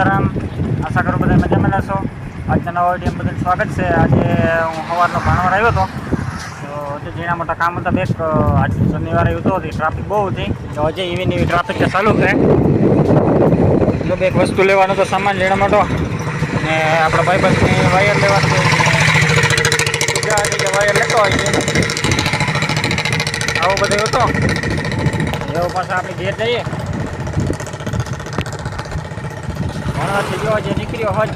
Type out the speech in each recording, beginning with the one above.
આજના નવા વીડિયો બદલ સ્વાગત છે. આજે હું સવારનો ભાણવાર આવ્યો હતો. તો હજી ઝીણા મોટા કામ હતા બેક આજ શનિવારે આવ્યો હતો. ટ્રાફિક બહુ હતી. તો હજી એવી ને એવી ટ્રાફિક ચાલુ છે. જો બે એક વસ્તુ લેવાનો તો સામાન ઝીણા મોટો. ને આપણા ભાઈબંધની વાયર લેવાનું વાયર લેતો હોય છે. આવું બધું હતો એવો પાછા આપણે ઘેર જઈએ. ભણવાથી ગયો જે નીકળ્યો હોય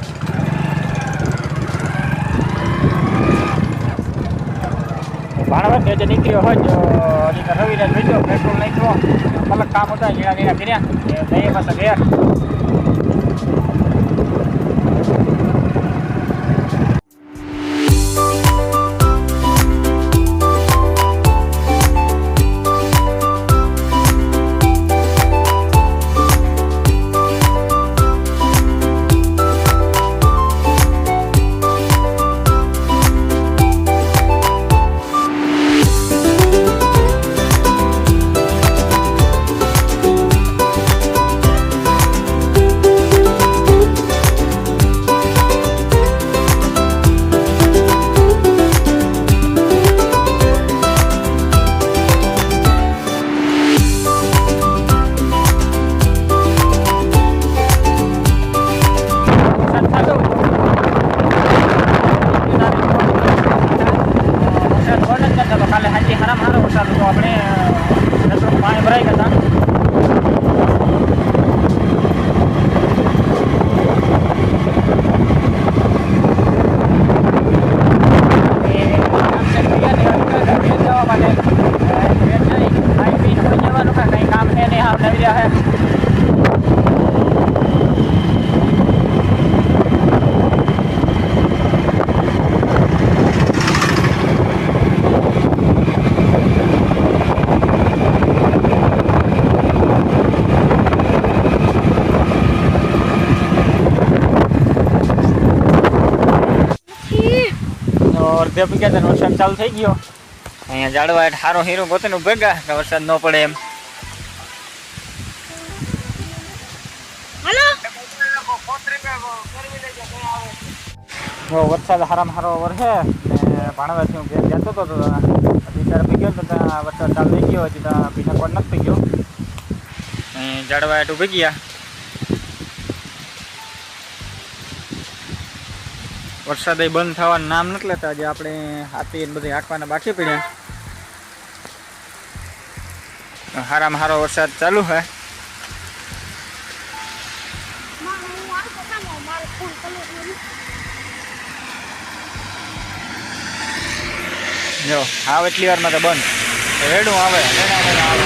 ભાણવર જે નીકળ્યો હોય તો હજી તો જોઈ વેચ્યો પેટ્રોલ નાખ્યો. અલગ કામ હતા ઝીણા ઝીણા કર્યા. એ પાસે પાછા વરસાદ તો. કાલે સાંજે હરામ હારો વરસાદ હતો. આપણે રસ્તોમાં પાણી ભરાઈ ગયા હતા. એ આમ તેમ ગયા ને અત્યારે ઘરે જવા માટે, અ, ઘરે જઈ ખાઈ પીને સુઈ જવાનું કે કંઈ કામ છે નહીં, હાવ નવર્યા છે. તો અડધે પગ્યા હતા વરસાદ ચાલુ થઈ ગયો. અહીંયા જાડવા હારો હીરો પોતાનું ભેગા કે વરસાદ ન પડે એમ. વરસાદ હારામાં હારો વરસે ને ભાણવાથી હું ઘેર જતો હતો તો હજી ત્યારે પી ગયો તો ત્યાં વરસાદ ચાલુ થઈ ગયો હજી ત્યાં પીના કોડ નથી પી ગયો ઝાડવા હેઠ ઊભી ગયા. વરસાદ એ બંધ થવાનું નામ નથી લેતા, આજે આપણે હાથી બધી હાંકવાના બાકી પડ્યા. હારામાં હારો વરસાદ ચાલુ હે. જો, આવે એટલી વારમાં તો બંધ. રેડું આવે આવે.